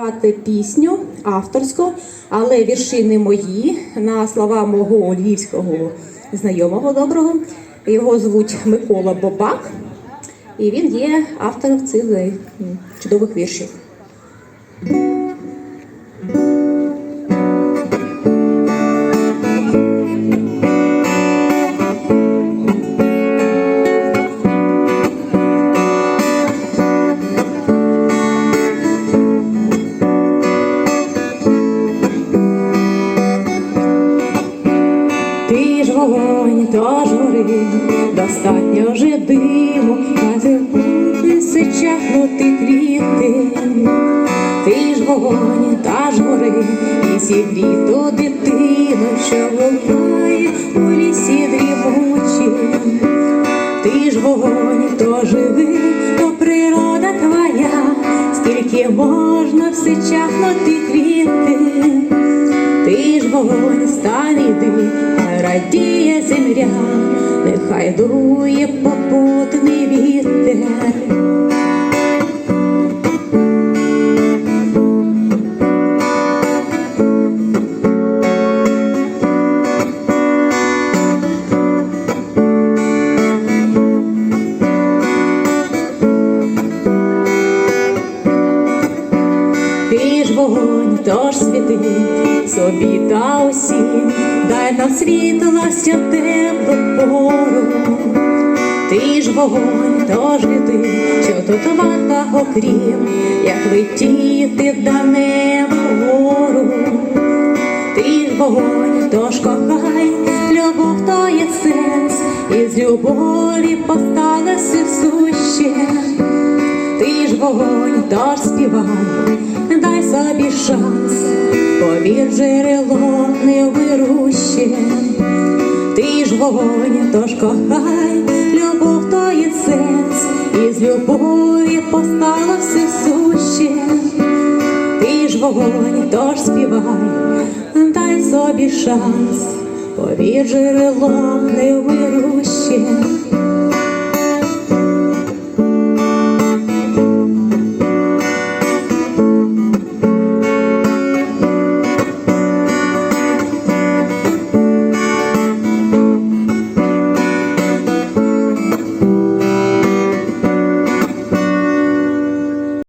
Співати пісню авторську, але вірші не мої на слова мого львівського знайомого доброго. Його звуть Микола Бобак, і він є автором цих чудових віршів. Ж вогонь, то ж гори, достатньо же диму, а ти будеш чахнути квіти. Ти ж вогонь, та ж гори, і сігріту дитину, що гукає у лісі дрімучі. Ти ж вогонь, то живи, то природа твоя, скільки можна все чахнути квіти. Вогонь стань іди, а радіє земля, нехай дує попутний вітер. Ти ж вогонь, тож світи собі та усім, дай нам світло що теплу пору. Ти ж вогонь, тож літи, що тут варта окрім, як летіти до неба вгору. Ти ж вогонь, тож кохай, любов то є сенс, і з любові постало все суще. Ти ж вогонь, тож співай, собі шанс, повір джерело не вируще. Ти ж вогонь, тож кохай, любов то є сенс, і з любові постало все суще. Ти ж вогонь, тож співай, дай собі шанс, повір джерело не вируще.